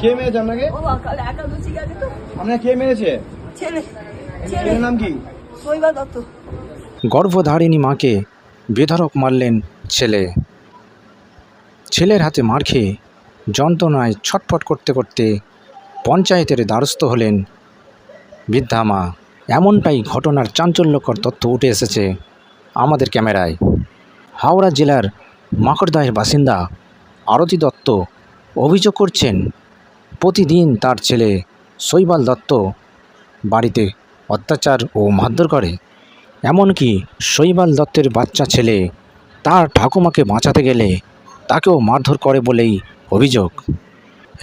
কে মেরেছে আপনাকে? কে মেরেছে? ছেলে। ছেলে। ছেলের নাম কি? গর্ভধারিণী মাকে বেধড়ক মারলেন ছেলে। ছেলের হাতে মার খেয়ে যন্ত্রণায় ছটফট করতে করতে পঞ্চায়েতের দ্বারস্থ হলেন বৃদ্ধা মা। এমনটাই ঘটনার চাঞ্চল্যকর তথ্য উঠে এসেছে আমাদের ক্যামেরায়। হাওড়া জেলার মাকড়দাহের বাসিন্দা আরতি দত্ত অভিযোগ করছেন, প্রতিদিন তার ছেলে শৈবাল দত্ত বাড়িতে অত্যাচার ও মারধর করে। এমনকি শৈবাল দত্তের বাচ্চা ছেলে তার ঠাকুমাকে বাঁচাতে গেলে তাকেও মারধর করে বলেই অভিযোগ।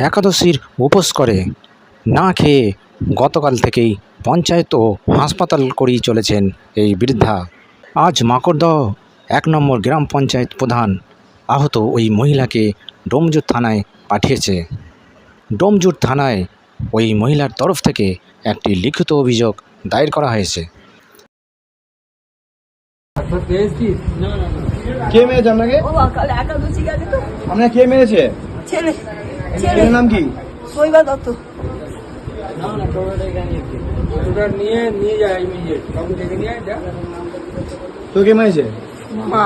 একাদশীর উপোস করে না খেয়ে গতকাল থেকেই পঞ্চায়েত ও হাসপাতাল করেই চলেছেন এই বৃদ্ধা। আজ মাকড়দহ, এক নম্বর গ্রাম পঞ্চায়েত প্রধান আহত ওই মহিলাকে ডোমজুর থানায় পাঠিয়েছে। ডোমজুর থানায় ওই মহিলার তরফ থেকে একটি লিখিত অভিযোগ দায়ের করা হয়েছে। কে মেরেছে আপনাকে? কে মেরেছে? ছেলে ছেলে। ছেলের নাম কি? শৈবা দত্ত। নিয়ে নিয়ে যায় ইমিডিয়েট ডেকে নিয়ে মেরেছে? মা।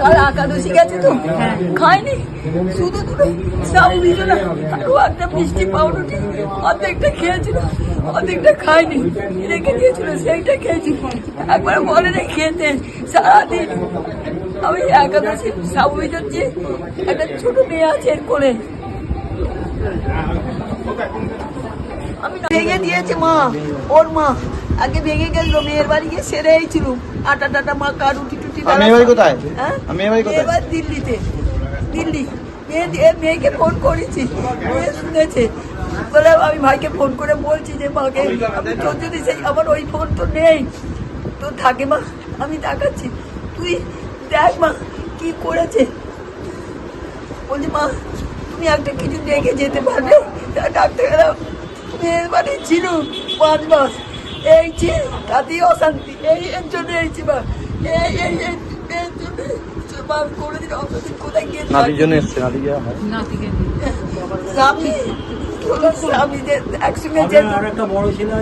কাল একাদশী গেছে তো? শুধু দুটো? সব দিল না। একটা মিষ্টি পাউরুটি। অর্ধেকটা খেয়েছিল অর্ধেকটা খায়নি। রেখে দিয়েছিল সেইটা খেয়েছি। একবার বলে রে খেতে। সারাদিন আমি একাদশী সাবু যাচ্ছি। একটা ছোট মেয়ে আছে এর কোলে। আমি না- ভেঙে দিয়েছে মা ওর মা। আগে ভেঙে গেল মেয়ের বাড়ি গিয়ে সেরে ছিল আটা টাটা মা কার রুটি টুটি আর মেয়ের বাড়ি কোথায়? হ্যাঁ? মেয়ের বাড়ি কোথায়? এবার দিল্লিতে। দিল্লি। মেয়ে মেয়েকে ফোন করেছি। মেয়ে শুনেছে। বলে আমি ভাইকে ফোন করে বলছি যে মাকে আমি তোর যদি সেই আমার ওই ফোন তো নেই। তো থাকে মা আমি দেখাচ্ছি। তুই দেখ মা কি করেছে? বলছি মা তুমি একটা কিছু দেখে যেতে পারবে? তা ডাক্তাররা মেয়ের বাড়ি ছিল পাঁচ মাস। এই যে তাতেই অশান্তি এই এর জন্য এইছি যে এই এই এই এর জন্য করে দিন অশান্তি কোথায় গিয়ে জন্য এসছে নাতি যা স্বামী স্বামী যে একসঙ্গে যে আর একটা বড় ছেলে